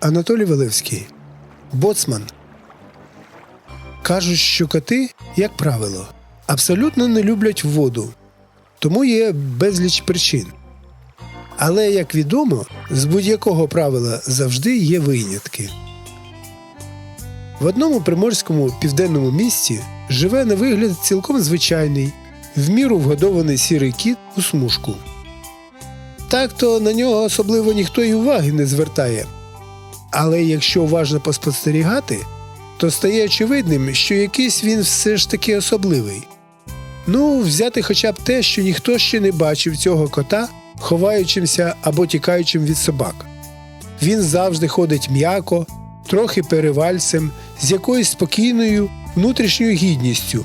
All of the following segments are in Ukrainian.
Анатолій Валевський. Боцман. Кажуть, що коти, як правило, абсолютно не люблять воду, тому є безліч причин. Але, як відомо, з будь-якого правила завжди є винятки. В одному приморському південному місті живе на вигляд цілком звичайний, в міру вгодований сірий кіт у смужку. Так то на нього особливо ніхто й уваги не звертає. Але якщо уважно поспостерігати, то стає очевидним, що якийсь він все ж таки особливий. Ну, взяти хоча б те, що ніхто ще не бачив цього кота, ховаючимся або тікаючим від собак. Він завжди ходить м'яко, трохи перевальцем, з якоюсь спокійною внутрішньою гідністю.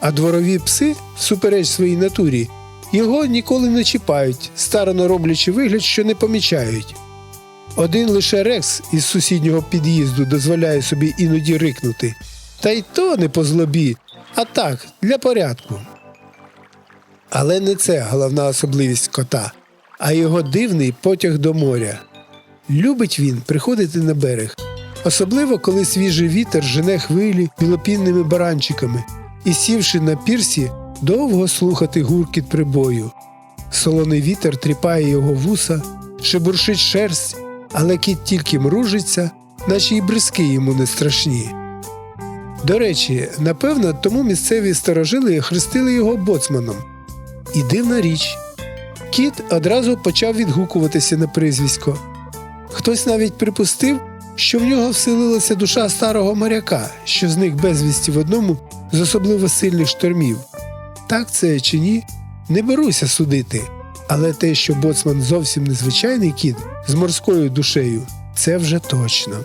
А дворові пси, всупереч своїй натурі, його ніколи не чіпають, старано роблячи вигляд, що не помічають. Один лише Рекс із сусіднього під'їзду дозволяє собі іноді рикнути. Та й то не по злобі, а так, для порядку. Але не це головна особливість кота, а його дивний потяг до моря. Любить він приходити на берег, особливо коли свіжий вітер жене хвилі білопінними баранчиками, і сівши на пірсі, довго слухати гуркіт прибою. Солоний вітер тріпає його вуса, шебуршить шерсть, але кіт тільки мружиться, наче й бризки йому не страшні. До речі, напевно, тому місцеві старожили хрестили його боцманом. І дивна річ. Кіт одразу почав відгукуватися на прізвисько. Хтось навіть припустив, що в нього вселилася душа старого моряка, що зник безвісті в одному з особливо сильних штормів. Так це чи ні, не беруся судити. Але те, що боцман зовсім незвичайний кіт з морською душею, це вже точно.